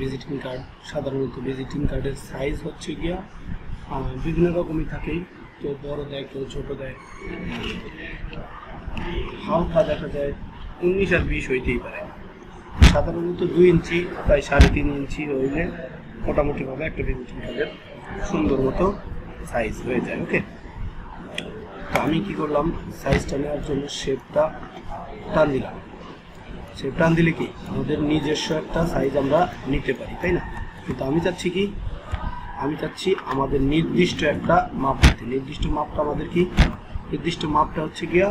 Visiting card সাধারণত visiting কার্ডের size হচ্ছে গিয়া বিভিন্ন রকমই থাকে। কেউ বড় দেয়, কেউ ছোটো দেয়। হালকা দেখা যায় উনিশ আর বিশ হইতেই পারে। সাধারণত দুই ইঞ্চি, প্রায় সাড়ে তিন ইঞ্চি হইলে মোটামুটিভাবে একটা ভিজিটিং কার্ডের সুন্দর মতো সাইজ হয়ে যায় ওকে তো আমি কী করলাম সাইজটা নেওয়ার জন্য শেপটা টান দিলাম। শেপ প্রাণ দিলে কি? আমাদের নিজস্ব একটা সাইজ আমরা নিতে পারি, তাই না? কিন্তু আমি চাচ্ছি কি? আমি চাচ্ছি আমাদের নির্দিষ্ট একটা মাপ দিতে নির্দিষ্ট মাপটা আমাদের কি? নির্দিষ্ট মাপটা হচ্ছে গিয়া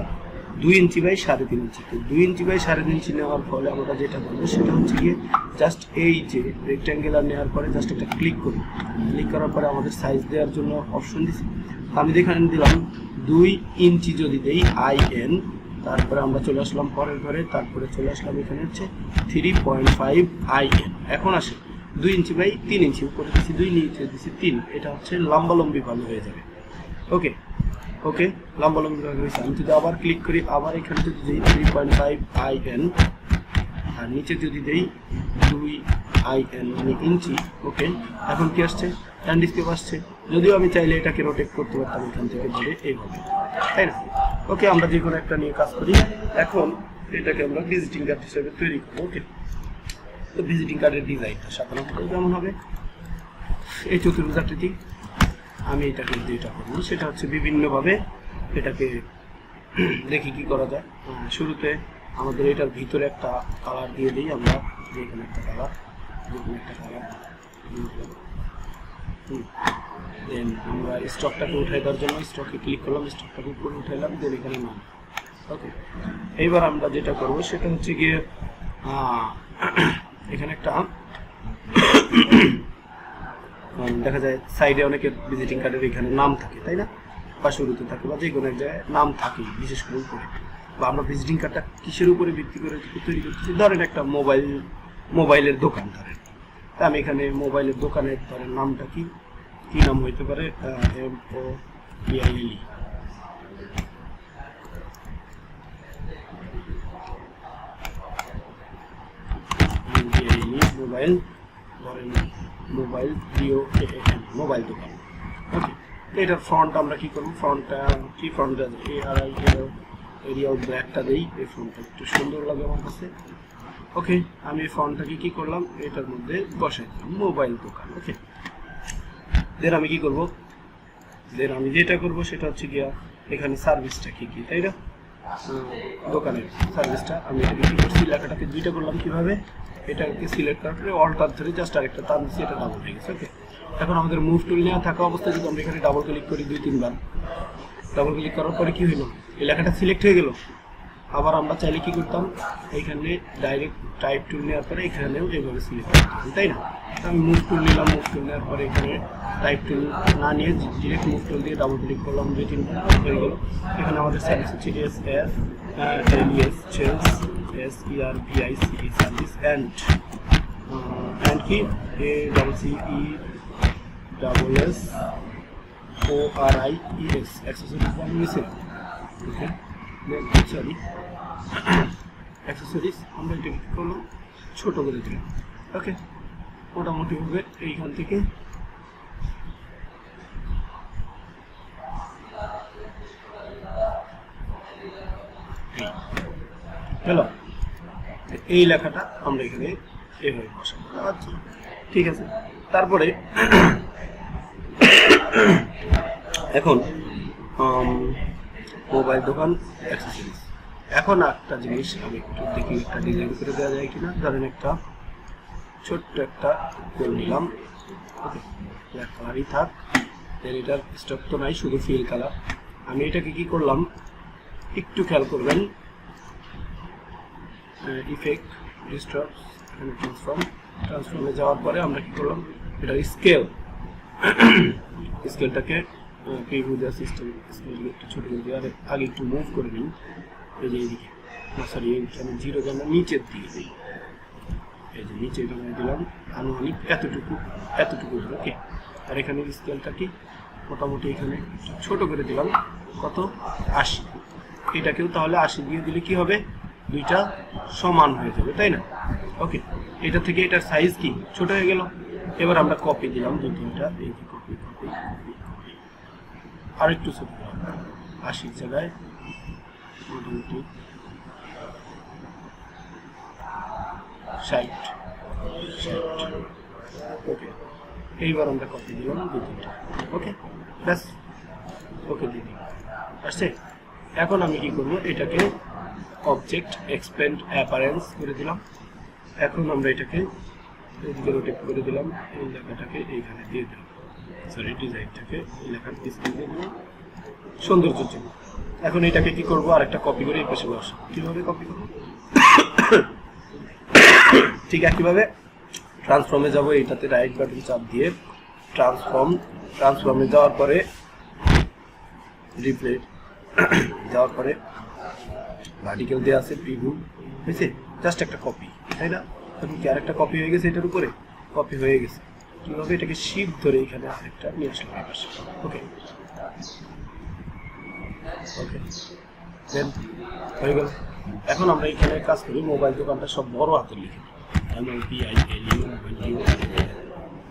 দুই ইঞ্চি বাই সাড়ে তিন ইঞ্চি। তো দুই ইঞ্চি বাই সাড়ে তিন ইঞ্চি নেওয়ার ফলে আমরা যেটা করব সেটা হচ্ছে গিয়ে জাস্ট এই যে রেক্ট্যাঙ্গুলার নেওয়ার পরে জাস্ট একটা ক্লিক করি ক্লিক করার পরে আমাদের সাইজ দেওয়ার জন্য অপশন দিছি। আমি এখানে দিলাম, দুই ইঞ্চি যদি দেই আই এন তারপরে আমরা চলে আসলাম পরের ঘরে, তারপরে চলে আসলাম এখানে হচ্ছে থ্রি পয়েন্ট ফাইভ আই এখন আসে, দুই ইঞ্চি বাই তিন ইঞ্চি, উপরে দিচ্ছি দুই, নিচে দিচ্ছি তিন। এটা হচ্ছে লম্বালম্বি ভাবে হয়ে যাবে। ওকে ওকে লম্বালম্বি ভাবে হয়েছে। আমি যদি আবার ক্লিক করি, আবার এখানে যদি দিই three point five I N R নিচে যদি দেই দুই আই এন মানে ইঞ্চি ওকে এখন কি আসছে? ল্যান্ডস্কেপ আসছে। যদিও আমি চাইলে এটাকে রোটেট করতে পারতাম এখান থেকে, ধরে এইভাবে। তাই না? ওকে, আমরা যে কোনো একটা নিয়ে কাজ করি। এখন এটাকে আমরা ভিজিটিং কার্ড হিসেবে তৈরি করব, ওকে? তো ভিজিটিং কার্ডের ডিজাইনটা সাধারণত কেমন হবে? এই চতুর্ভুজাকৃতি আমি এটাকে যেটা করব। সেটা হচ্ছে বিভিন্নভাবে এটাকে দেখি কি করা যায়। শুরুতে আমাদের এটার ভিতরে একটা কালার দিয়ে দিই আমরা যে একটা কালার যে একটা কালার দেন আমরা স্টকটাকে উঠাই দেওয়ার জন্য স্টকে ক্লিক করলাম স্টকটাকে উপরে উঠাইলাম দেন এখানে নাম। ওকে এইবার আমরা যেটা করব, সেটা হচ্ছে গিয়ে এখানে একটা দেখা যায় সাইডে অনেকের ভিজিটিং কার্ডের এখানে নাম থাকে, তাই না? বা শুরুতে থাকে, বা যে কোনো এক জায়গায় নাম থাকে, বিশেষ করে উপরে। বা আমরা ভিজিটিং কার্ডটা কিসের উপরে ভিত্তি করে তৈরি করতেছি? ধরেন একটা মোবাইল মোবাইলের দোকান ধরেন। তা আমি এখানে মোবাইলের দোকানের ধরেন নামটা কি? কি নাম হইতে পারে? M, O B I L E mobile, ধরেন মোবাইল জিও মোবাইল দোকান। ওকে এটার ফ্রন্ট আমরা কি করব? ফ্রন্টটা কি ফ্রন্টটা এ আর আই এরিয়া ব্ল্যাকটা দেই। এই ফ্রন্টটা একটু সুন্দর লাগে আমার কাছে। ওকে আমি এই ফ্রন্টটাকে কি করলাম? এটার মধ্যে বসাই মোবাইল দোকান। ওকে দেন আমি কি করব? দেন আমি যেটা করব সেটা হচ্ছে গিয়া এখানে সার্ভিসটা কি কি তাই না? দোকানের সার্ভিসটা আমি এটাকে কি করছি? লেখাটাকে দুইটা করলাম কীভাবে? এটাকে সিলেক্ট করার পরে অল্টার ধরে জাস্ট আরেকটা টান দিচ্ছি এটা ডাবল হয়ে গেছে ওকে এখন আমাদের মুভ টুল নেওয়া থাকা অবস্থায় যদি আমরা এখানে ডাবল ক্লিক করি দুই তিনবার ডাবল ক্লিক করার পরে কি হইল? এই লেখাটা সিলেক্ট হয়ে গেল। আবার আমরা চাইলে কি করতাম, এখানে ডাইরেক্ট টাইপ টুল নেওয়ার পরে এখানেও এইভাবে সিলেক্ট করতাম, তাই না? আমি মুভ টুল নিলাম মুভ টুল নেওয়ার পরে এখানে টাইপ টুল না নিয়ে ডিরেক্ট মুভ টুল দিয়ে ডাবল ক্লিক করলাম, দুই তিনবার হয়ে গেল। এখানে আমাদের সার্ভিস হচ্ছে এস এস এলিএস চেলস S E R V I C service and and কি? A double C E double S O R I E S আমি মিসিং ওকে সরি অ্যাক্সেসরিজ আমরা এটা করলাম ছোটো করে দিলাম। ওকে মোটামুটিভাবে এইখান থেকে। গেল এই লেখাটা আমরা এখানে এইভাবে বসাবো। আচ্ছা ঠিক আছে। তারপরে এখন মোবাইল দোকান অ্যাক্সেসরিজ এখন একটা জিনিস আমি একটু দেখি, একটা ডিজাইন করে দেওয়া যায় কিনা। ধরেন একটা ছোট্ট একটা করে নিলাম। ব্ল্যাক কালারই থাক, দেন এটার স্টক তো নাই, শুধু ফিল কালার আমি এটাকে কি করলাম? একটু খেয়াল করবেন। ইফেক্ট ডিস্ট্রপ ট্রান্সফর্ম ট্রান্সফর্মে যাওয়ার পরে আমরা কি করলাম? এটার স্কেল স্কেলটাকে দেওয়ার সিস্টেম একটু ছোটো করে দিয়ে আর আগে একটু মুভ করে নিই। এই যে এইদিকে সরি এইখানে জিরো যেন নিচের দিকে দিই। এই যে নিচে এখানে দিলাম। আনুমানিক এতটুকু এতটুকু ওকে আর এখানে স্কেলটা কি? মোটামুটি এখানে ছোট করে দিলাম। কত? আশি। এটাকেও তাহলে আশি দিয়ে দিলে কি হবে? দুইটা সমান হয়ে যাবে, তাই না? ওকে এটা থেকে এটার সাইজ কি? ছোট হয়ে গেল। এবার আমরা কপি দিলাম দু তিনটা। এই কপি কপি কপি আর একটু ছোট আশির জায়গায় মোটামুটি ষাট ষাট। ওকে এইবার আমরা কপি দিলাম দুই তিনটা। ওকে ব্যাস। ওকে দিয়ে দিই আসছে? এখন আমি কি করব? এটাকে অবজেক্ট এক্সপেন্ড অ্যাপারেন্স করে দিলাম। এখন আমরা এটাকে এদিকে রোটেট করে দিলাম। এই জায়গাটাকে এইখানে দিয়ে দিলাম। সরি ডিজাইনটাকে লেখার সৌন্দর্যের জন্য এখন এটাকে কি করব? আর একটা কপি করে এই পাশে বসো কীভাবে কপি করব? ঠিক একইভাবে ট্রান্সফর্মে যাব। এইটাতে রাইট বাটন চাপ দিয়ে ট্রান্সফর্ম ট্রান্সফর্মে যাওয়ার পরে রিপ্লে যাওয়ার পরে ভার্টিক্যাল দেওয়া আছে প্রিভিউ হয়েছে? জাস্ট একটা কপি তাই না? এখন কি আরেকটা কপি হয়ে গেছে এটার উপরে? কপি হয়ে গেছে। কীভাবে এটাকে শিপ ধরে এখানে আরেকটা নিয়ে আসলাম ওকে ওকে দেন হয়ে গেল। এখন আমরা এখানে কাজ করি মোবাইল দোকানটা সব বড় হাতে লিখে। এম মোবাইল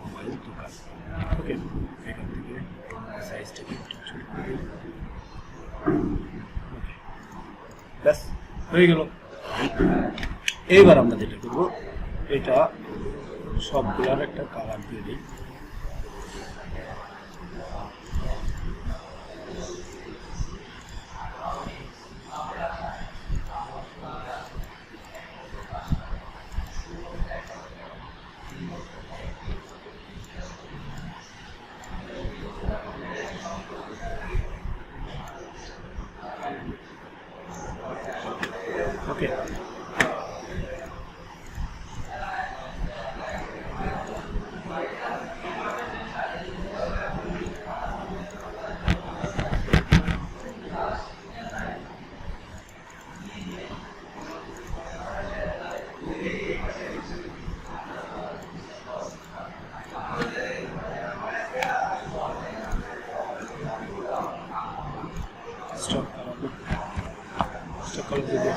মোবাইল দোকান। ওকে এখান থেকে করে ব্যাস, হয়ে গেল। এইবার আমরা যেটা করব, এটা সবগুলার একটা কালার দিয়ে দিই ওকে স্টপ করাবো স্টপ করার যদি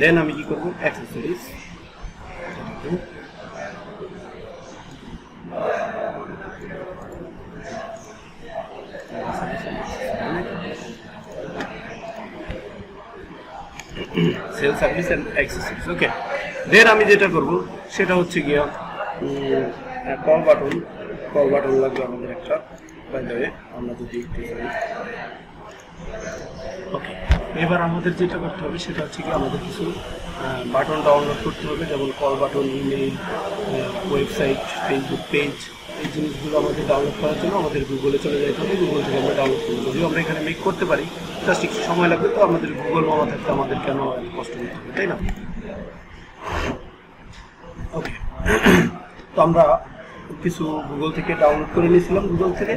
দেন আমি কি করব? Accessories cell service and accessories okay then আমি যেটা করব, সেটা হচ্ছে গিয়া কল বাটন কল বাটন লাগবে আমাদের একটা বাই আমরা যদি একটু এবার আমাদের যেটা করতে হবে, সেটা হচ্ছে কি আমাদের কিছু বাটন ডাউনলোড করতে হবে, যেমন call button email website Facebook page এই জিনিসগুলো আমাদের ডাউনলোড করার জন্য আমাদের গুগলে চলে যেতে হবে গুগল থেকে আমরা ডাউনলোড করব যদিও আমরা এখানে মেক করতে পারি জাস্ট একটু সময় লাগবে, তো আমাদের গুগল মামা থাকতে আমাদের কেন কষ্ট করতে হবে, তাই না? ওকে তো আমরা কিছু গুগল থেকে ডাউনলোড করে নিয়েছিলাম গুগল থেকে।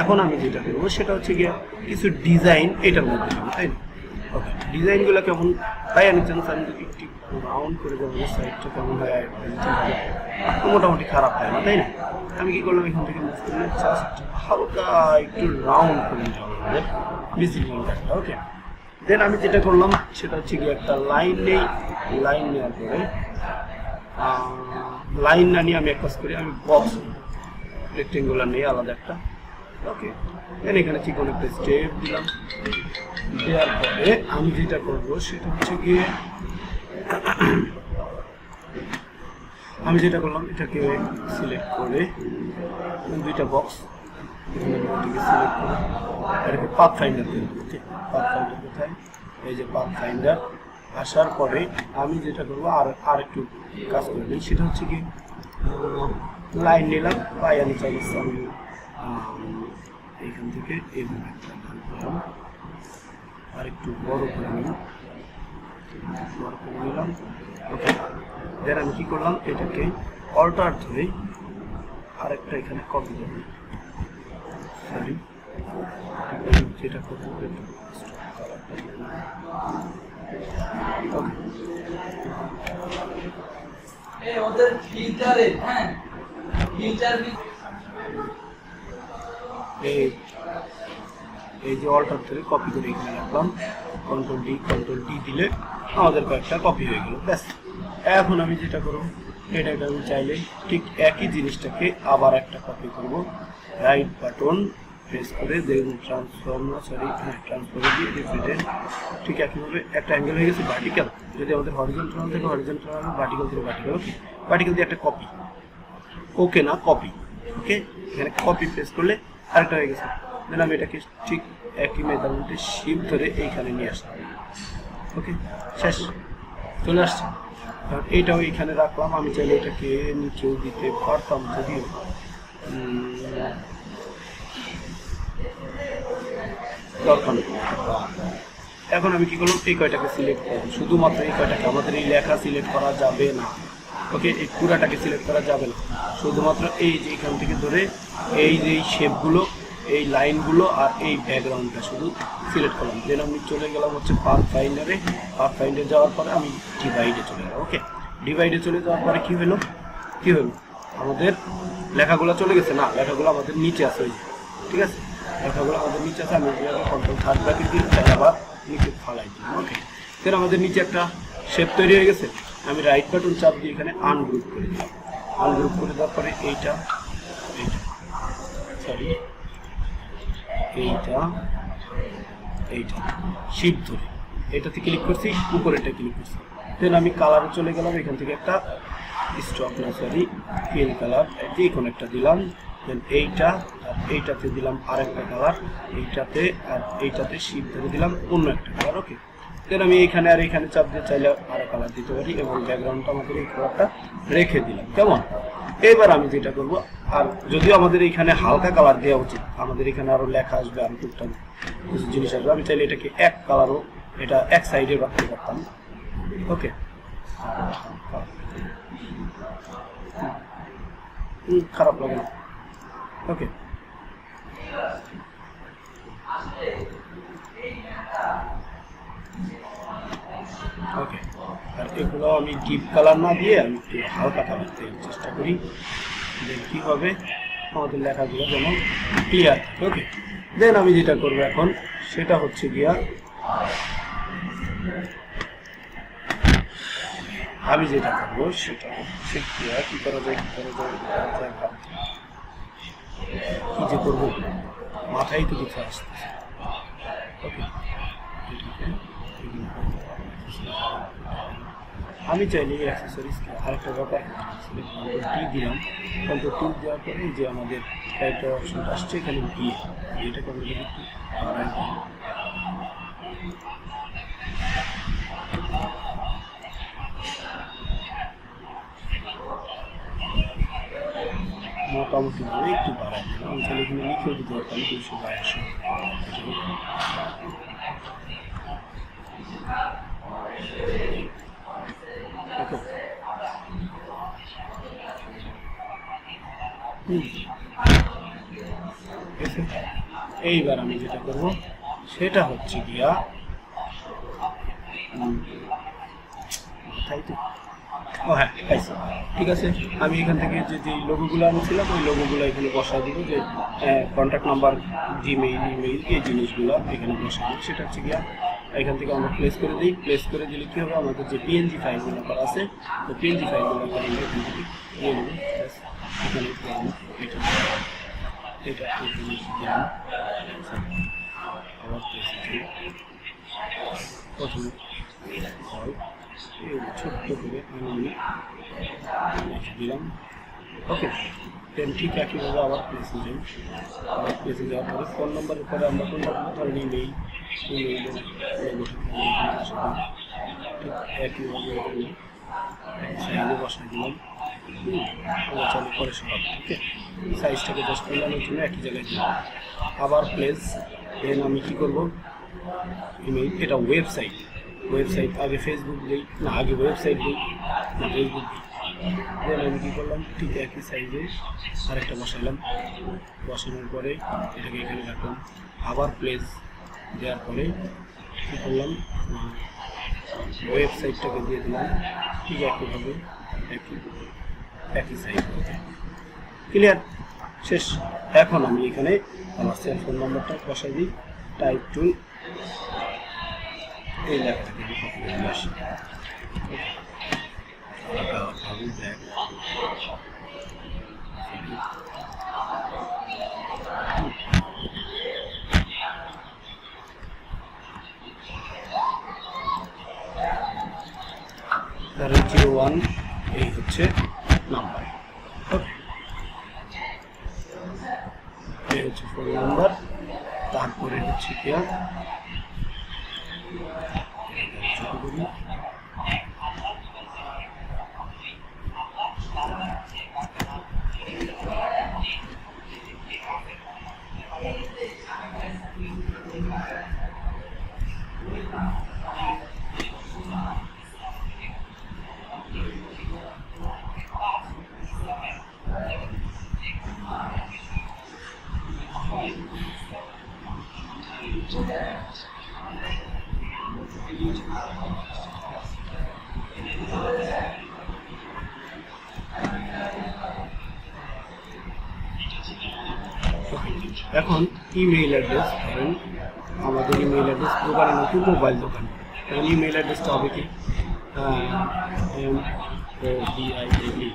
এখন আমি যেটা করব, সেটা হচ্ছে গিয়ে কিছু ডিজাইন এটার মধ্যে তাই না? ডিজাইনগুলো কেমন? তাই চান্স আমি যদি একটু রাউন্ড করে দেবো সাইডটা কেমন হয় মোটামুটি খারাপ হয় না, তাই না? আমি কি করলাম এখান থেকে মুভ করলে জাস্ট হালকা একটু রাউন্ড করে নিতে হবে আমাদের ভিজিটিংটা ওকে দেন আমি যেটা করলাম, সেটা হচ্ছে কি একটা লাইন নেই লাইন নেওয়ার পরে লাইন না নিয়ে আমি এক কাজ করি, আমি বক্স রেক্টেঙ্গুলার নিয়ে আলাদা একটা। ওকে দেন এখানে ঠিক একটা স্টেপ দিলাম। দেওয়ার পরে আমি যেটা করব সেটা হচ্ছে গিয়ে, আমি যেটা করলাম, এটাকে সিলেক্ট করে দুইটা বক্স সিলেক্ট করে এটাকে কোথায়? এই যে ফাইন্ডার আসার পরে আমি যেটা করব, আর আর একটু কাজ করে নিই, সেটা হচ্ছে কি লাইন নিলাম, পাই আমি চাইছি আমি এখান থেকে করলাম। আর একটু বড় করে নিলাম। বড় করে নিলাম। ওকে দেন আমি কী করলাম এটাকে অল্টার ধরে আরেকটা এখানে কপি দেবো। সরি যেটা ওদের ফিল্টারে হ্যাঁ। ফিল্টার এই এই যে অল্টার থেকে কপি করে এখানে রাখলাম। কন্ট্রোল ডি কন্ট্রোল ডি দিলে আমাদের কয়েকটা কপি হয়ে গেল। ব্যাস। এখন আমি যেটা করব এটাকে আমি চাইলে ঠিক একই জিনিসটাকে আবার একটা কপি করব। রাইট বাটন প্রেস করে দেন ট্রান্সফর্ম সরি হ্যাঁ ট্রান্সফর্ম দিয়ে রিপ্রেজেন্ট ঠিক একইভাবে একটা অ্যাঙ্গেল হয়ে গেছে ভার্টিক্যাল যদি আমাদের হরিজন্টাল থেকে হরিজন্টাল ভার্টিক্যাল থেকে ভার্টিক্যাল ওকে ভার্টিক্যাল দিয়ে একটা কপি ওকে না কপি ওকে এখানে কপি প্রেস করলে আরেকটা হয়ে গেছে। দেন আমি এটাকে ঠিক একই মেজারমেন্টে শিপ ধরে এইখানে নিয়ে আসলাম ওকে, শেষ। চলে আসছে। কারণ এইটাও এইখানে রাখলাম। আমি চাইলে এটাকে নিচেও দিতে পারতাম যদিও। দরকার এখন আমি কি করলাম? এই কয়টাকে সিলেক্ট করব শুধুমাত্র এই কয়টাকে। আমাদের এই লেখা সিলেক্ট করা যাবে না। ওকে, এই পুরাটাকে সিলেক্ট করা যাবে না। শুধুমাত্র এই যে এখান থেকে ধরে, এই যে শেপগুলো এই লাইনগুলো আর এই ব্যাকগ্রাউন্ডটা শুধু সিলেক্ট করলাম। দেন আমি চলে গেলাম হচ্ছে পার্ক ফাইন্ডারে পার্ক ফাইন্ডারে যাওয়ার পরে আমি ডিভাইডে চলে গেলাম ওকে ডিভাইডে চলে যাওয়ার পরে কী হলো? কী হলো? আমাদের লেখাগুলো চলে গেছে না? লেখাগুলো আমাদের নিচে আছে ওই ঠিক আছে? লেখাগুলো আমাদের নিচে আছে, আমি কন্ট্রোল থার্ড ব্র্যাকেট দিয়ে তাই আবার নিচে ফালাই দিই ওকে দেন আমাদের নিচে একটা শেপ তৈরি হয়ে গেছে। আমি রাইট বাটন চাপ দিয়ে এখানে আনগ্রুপ করে দিলাম। আনগ্রুপ করে দেওয়ার পরে এইটা এইটা সরি এইটা এইটা শিপ ধরে। এটাতে ক্লিক করছি উপরেটা ক্লিক করছি। দেন আমি কালারে চলে গেলাম, এখান থেকে একটা স্টক না সরি কালার যে কোনো একটা দিলাম। দেন এইটা, আর এইটাতে দিলাম আরেকটা কালার এইটাতে, আর এইটাতে শিপ ধরে দিলাম অন্য একটা কালার ওকে দেন আমি এখানে আর এখানে চাপ দিয়ে চাইলে আরও কালার দিতে পারি এবং ব্যাকগ্রাউন্ডটা আমাদের এই কালারটা রেখে দিলাম। কেমন? এবার আমি যেটা করব, আর যদিও আমাদের এখানে হালকা কালার দেওয়া উচিত, আমাদের এখানে আরও লেখা আসবে আমি টুকটাক কিছু জিনিস আসবে, আমি চাইলে এটাকে এক কালারও এটা এক সাইডে রাখতে পারতাম। ওকে খারাপ লাগে না। ওকে ওকে আর এগুলো আমি ডিপ কালার না দিয়ে আমি একটু হালকা কালার দেওয়ার চেষ্টা করি। কী হবে? আমাদের লেখাগুলো যেমন ক্লিয়ার ওকে দেন আমি যেটা করব এখন, সেটা হচ্ছে গিয়া আমি যেটা করব, সেটা হচ্ছে গিয়া কী করা যায়, কী করা যায়। কি যে করব, মাথায় তো কিছু আসতেছে। ওকে আমি চাইলে এই অ্যাক্সেসরিজকে আরেকটা ব্যাপার টি দিলাম। কন্ট্রোল টি দেওয়ার পরে যে আমাদের ক্যারেক্টার অপশনটা আসছে, এখানে বিয়ে এটাকে আমরা যদি একটু মোটামুটি ভাবে একটু এখানে দিতে পারতাম দুশো ওকে হুম। ঠিক আছে? এইবার আমি যেটা করব, সেটা হচ্ছে গিয়া তো? ও হ্যাঁ ঠিক আছে, আমি এখান থেকে যে যে লোগোগুলো আনছিলাম, ওই লোগোগুলো এখানে বসা দিব, যে কন্ট্যাক্ট নাম্বার জিমেইল ইমেইল এই জিনিসগুলো এখানে বসা দিব। সেটা হচ্ছে গিয়া, এখান থেকে আমরা প্লেস করে দিই। প্লেস করে দিলে কী হবে? আমাদের যে পিএনজি ফাইলগুলো করা আছে ওই পিএনজি ফাইলগুলো আমরা এখান থেকে নিয়ে নেব এখানে এটা এটা প্রথমে হয় ছোট্ট করে আমি দিলাম ওকে দেন ঠিক একইভাবে আবার প্লেসে যাই আবার প্লেসে যাওয়ার পরে ফোন নম্বরের পরে আমরা কোন ইমেইল ইমেইল ঠিক একইভাবে সাইজে বসাই দিলাম চালু করে সব ওকে সাইজটাকে জাস্ট মিলানোর জন্য একই জায়গায় দিলাম আবার প্লেস দেন আমি কী করব? ইমেইল এটা ওয়েবসাইট ওয়েবসাইট আগে ফেসবুক দিই না আগে ওয়েবসাইট দিই না ফেসবুক দিই দেন আমি কী করলাম? ঠিক একই সাইজে আরেকটা বসালাম। বসানোর পরে এটাকে এখানে রাখলাম। আবার প্লেস দেওয়ার পরে কী করলাম? ওয়েবসাইটটাকে দিয়ে দিলাম। ঠিক একইভাবে, একই একই সাইজ ক্লিয়ার শেষ। এখন আমি এখানে আমার সেল ফোন নম্বরটা বসাই দিই। টাইপ টু এই জিরো ওয়ান এই হচ্ছে নাম্বার ওকে ফোন নাম্বার তারপরে হচ্ছে কিয়া এখন ইমেইল অ্যাড্রেস ধরেন, আমাদের ইমেইল অ্যাড্রেস দোকানে নতুন মোবাইল দোকান। এখন ইমেইল অ্যাড্রেসটা হবে কি? এম বি আই ডি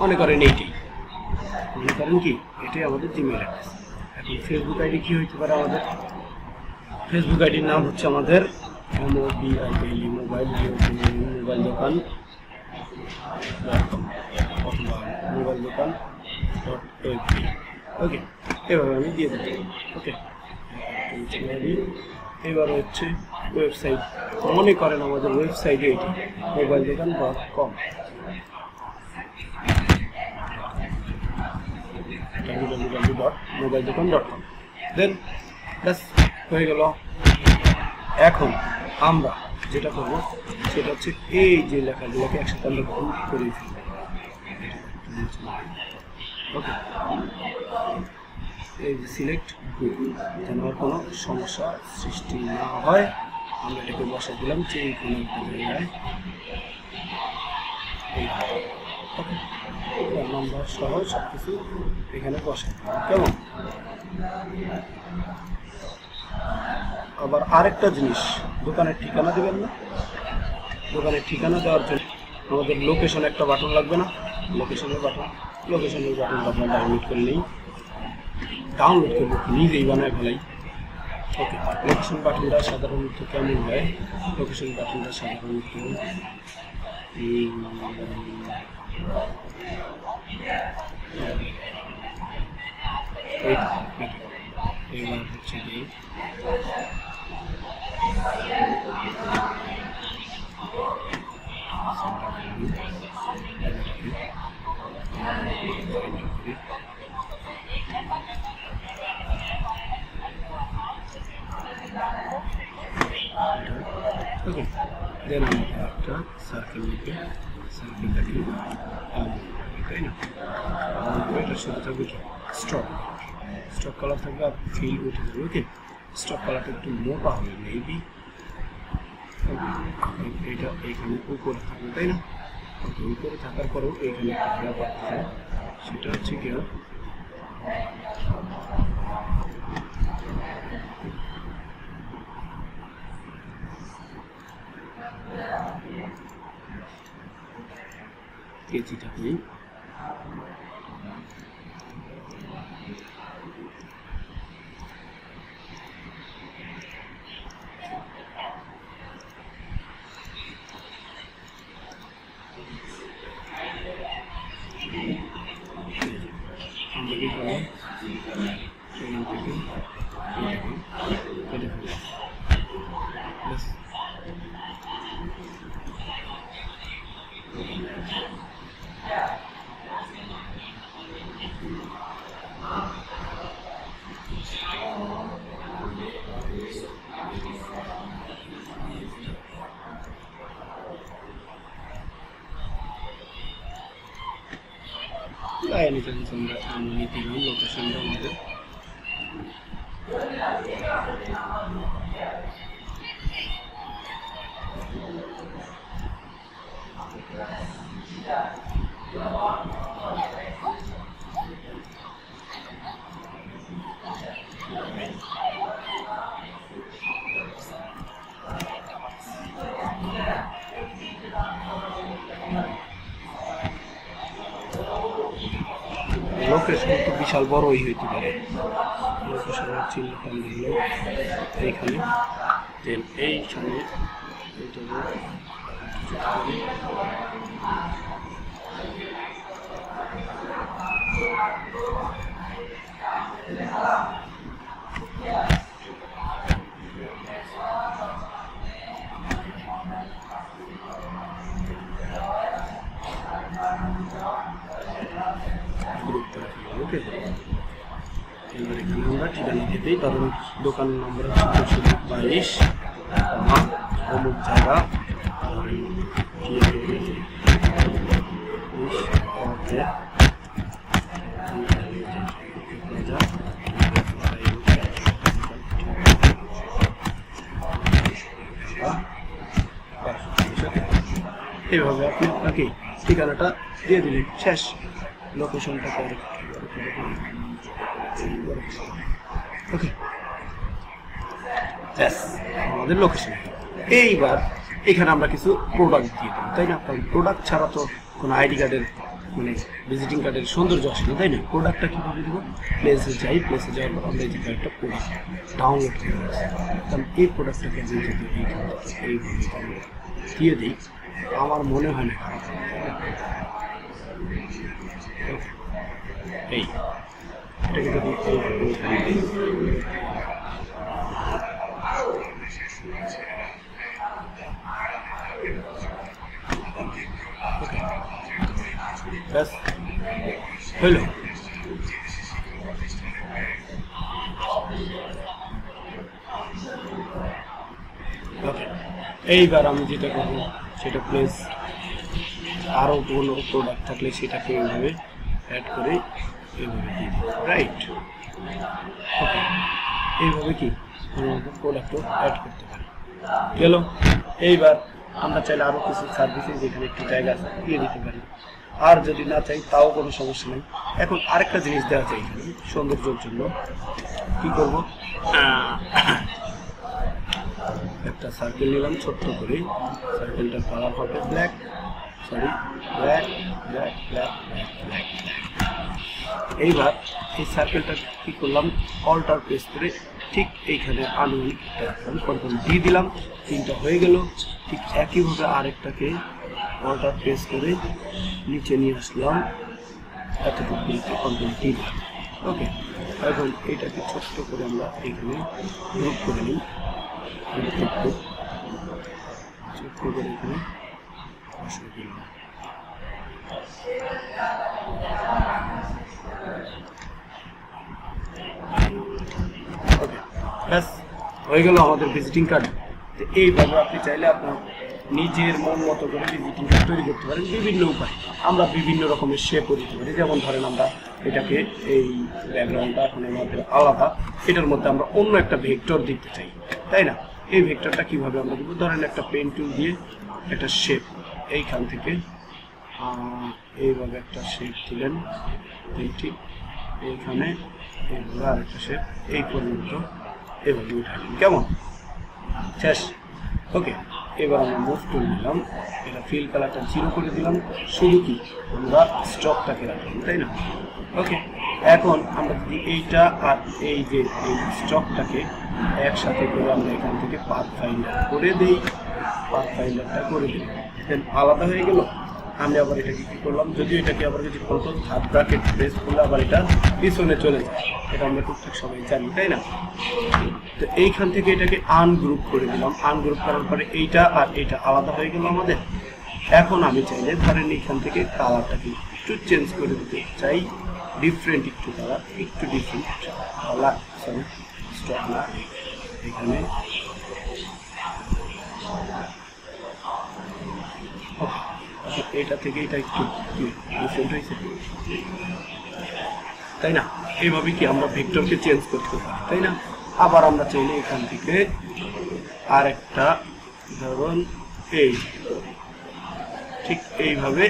মনে করেন এইটি মনে করেন কি? এটাই আমাদের জিমেইল অ্যাড্রেস এখন ফেসবুক আইডি কী হইতে পারে আমাদের? ফেসবুক আইডির নাম হচ্ছে আমাদের M O I mobile mobile দোকান। ডট মোবাইল দোকান ডট ওকে এভাবে আমি দিয়ে দিতে ওকে এবার হচ্ছে ওয়েবসাইট মনে করেন আমাদের ওয়েবসাইটে এটি, মোবাইল দোকান dot com W dot mobile দোকান ডট কম দেন ব্যাস, হয়ে গেল। এখন আমরা যেটা করব, সেটা হচ্ছে এই যে লেখাগুলোকে একসাথে আমরা গ্রুপ করে ফেলব ওকে এই যে সিলেক্ট গ্রুপ যেন কোনো সমস্যা সৃষ্টি না হয়, আমরা এটাকে বসে দিলাম যে কোনো নাম্বার সহ সব কিছু এখানে বসে কেমন? আবার আরেকটা জিনিস, দোকানের ঠিকানা দেবেন না। দোকানের ঠিকানা দেওয়ার জন্য আমাদের লোকেশন একটা বাটন লাগবে না। লোকেশনের বাটন লোকেশনের বাটনটা আমরা ডাউনলোড করে নিই। ডাউনলোড করব নিজেই বানায় ফেলাই। ওকে লোকেশন বাটনটা সাধারণত কেমন হয়? লোকেশন বাটনটা সাধারণত এই তো, এবার হচ্ছে কি ওকে দেন আমি একটা সার্কেল লিখে সার্কেলটাকে তাই না আর এটা শুধু থাকবে কি স্টক স্টক কালার থাকবে আর ফিল উঠে যাবে ওকে স্টক কালারটা একটু মোটা হবে মেবি এটা এইখানে উপরে থাকবে তাই না ওকে করে থাকার পরেও এইখানে একটা ব্যাপার সেটা হচ্ছে কি কেজি নেই আমরা কি করলাম এখান থেকে এটাকে কেটে ফেললাম ব্যাস লাইনে আমরা আমরা দিলাম লোকেশনটা আমাদের লোকেশন বিশাল বড়ই হইতে পারে। চিহ্নটা আমি দিলাম এইখানে দেন এইখানে দিয়ে গ্রুপটা রাখলাম ওকে এবার এখানে আমরা ঠিকানা দিতেই ধরুন দোকান নম্বর চৌষট্টি বাইশ অমুক জায়গা, এইভাবে আপনি আপনাকে ঠিকানাটা দিয়ে দিলেন। শেষ লোকেশনটা করে। ওকে। আমাদের লোকেশন এইবার এখানে আমরা কিছু প্রোডাক্ট দিয়ে দেবো, তাই না? কারণ প্রোডাক্ট ছাড়া তো কোনো আইডি কার্ডের মানে ভিজিটিং কার্ডের সৌন্দর্য আসে না, তাই না? প্রোডাক্টটা কীভাবে দেবো? প্লেসে যাই প্লেসে যাওয়ার পর আমরা এই যে একটা প্রোডাক্ট ডাউনলোড করে কারণ এই প্রোডাক্টটাকে আমি যদি এইভাবে দিয়ে দিই, আমার মনে হয় না খারাপ? এই, এটাকে যদি এইভাবে এখানে দিই ওকে ব্যাস হইল এইবার আমি যেটা করব, সেটা প্লেস আরও কোনো প্রোডাক্ট থাকলে সেটাকে এইভাবে অ্যাড করে এইভাবে দিই রাইট ওকে এইভাবে কি? প্রোডাক্টও অ্যাড করতে পারি গেল এইবার আমরা চাইলে আরও কিছু সার্ভিসে যেখানে একটু জায়গা আছে, দিয়ে দিতে পারি। আর যদি না চাই তাও কোনো সমস্যা নেই। এখন আরেকটা জিনিস দেওয়া চাই সৌন্দর্যের জন্য। কি করব? একটা সার্কেল নিলাম, ছোট্ট করে। সার্কেলটার কালার হবে black sorry black black black black black এইবার এই সার্কেলটা কি করলাম? অল্টার প্রেস করে ঠিক এইখানে আনুমানিক কন্ট্রোল দিলাম। তিনটা হয়ে গেল। ঠিক একইভাবে আরেকটাকে অল্টার প্রেস করে নিচে নিয়ে আসলাম। এতটুকু কন্ট্রোল দিয়ে ওকে এখন এটাকে ছোট্ট করে আমরা এখানে গ্রুপ করে নিই। করে ব্যাস, হয়ে গেল আমাদের ভিজিটিং কার্ড তো এইভাবে আপনি চাইলে আপনার নিজের মন মতো করে কার্ড তৈরি করতে পারেন বিভিন্ন উপায়। আমরা বিভিন্ন রকমের শেপও দিতে পারি। যেমন ধরেন আমরা এটাকে এই ব্যাকগ্রাউন্ডটা এখন আমাদের আলাদা। এটার মধ্যে আমরা অন্য একটা ভেক্টর দিতে চাই, তাই না? এই ভেক্টরটা কীভাবে আমরা দেবো ধরেন একটা পেন টুল দিয়ে একটা শেপ এইখান থেকে এইভাবে একটা শেপ দিলেন। ঠিক এইখানে, এইভাবে আরেকটা শেপ এই পর্যন্ত এভাবে উঠালেন। কেমন? শেষ? ওকে এবার আমরা মুভ টুল নিলাম। এটা ফিল কালারটা জিরো করে দিলাম। শুধু কি? আমরা স্টকটাকে রাখলাম, তাই না? ওকে এখন আমরা যদি এইটা আর এই যে এই স্টকটাকে একসাথে করে আমরা এখান থেকে পাথ ফাইন্ডার করে দিই। পাথ ফাইন্ডারটা করে দিই। দেন আলাদা হয়ে গেল? আমি আবার এটাকে কি করলাম। যদিও এটাকে আবার যদি কন্ট্রোল থার্ড ব্র্যাকেট প্রেস করলে আবার এটা পিছনে চলে যায়। এটা আমরা প্রত্যেক সবাই জানি, তাই না? তো এইখান থেকে এটাকে আনগ্রুপ করে দিলাম। আনগ্রুপ করার পরে এইটা আর এটা আলাদা হয়ে গেল আমাদের। এখন আমি চাইলে ধরেন এইখান থেকে কালারটাকে একটু চেঞ্জ করে দিতে চাই। ডিফারেন্ট একটু কালার একটু ডিফারেন্ট কালার সরি স্টক না এখানে এটা থেকে এটা একটু তাই না? এইভাবে কি আমরা ভেক্টরকে চেঞ্জ করতে পারি? তাই না? আবার আমরা চাইলে এখান থেকে আর একটা ধরুন এই। ঠিক এইভাবে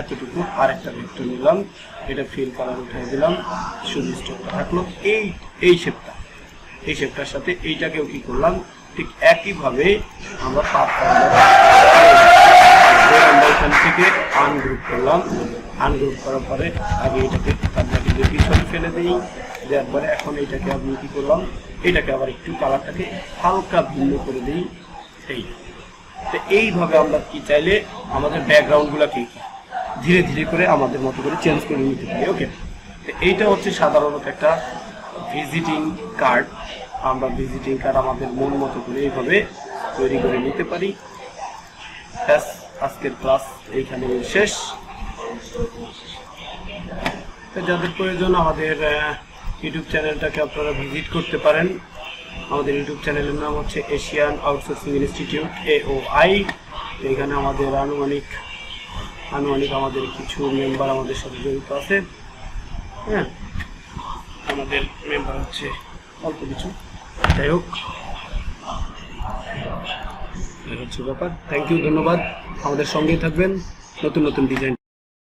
এতটুকু আরেকটা ভেক্টর নিলাম। এটা ফিল কালার উঠিয়ে দিলাম। শুধু স্টকটা থাকল। এই এই শেপটা এই শেপটার সাথে এইটাকেও কি করলাম? ঠিক একইভাবে আমরা পাপ আমরা করলাম আনগ্রুপ করার পরে আগে এটাকে আপনাকে যে ফেলে দিই দেওয়ার এখন এইটাকে আমি কি করলাম এটাকে আবার একটু কালারটাকে হালকা ভিন্ন করে দিই তো এইভাবে আমরা কি চাইলে আমাদের ব্যাকগ্রাউন্ডগুলোকে ধীরে ধীরে করে আমাদের মতো করে চেঞ্জ করে নিতে পারি ওকে তো এইটা হচ্ছে সাধারণত একটা ভিজিটিং কার্ড আমরা ভিজিটিং কার্ড আমাদের মন মতো করে এইভাবে তৈরি করে নিতে পারি। ব্যাস। আজকের ক্লাস এইখানে শেষ। যাদের প্রয়োজন আমাদের ইউটিউব চ্যানেলটাকে আপনারা ভিজিট করতে পারেন। আমাদের ইউটিউব চ্যানেলের নাম হচ্ছে Asian outsourcing institute, A O I. এখানে আমাদের আনুমানিক আনুমানিক আমাদের কিছু মেম্বার আমাদের সাথে জড়িত আছে। হ্যাঁ আমাদের মেম্বার হচ্ছে অল্প কিছু। যাই হোক। হচ্ছে ব্যাপার। থ্যাংক ইউ ধন্যবাদ। আমাদের সঙ্গেই থাকবেন। নতুন নতুন ডিজাইন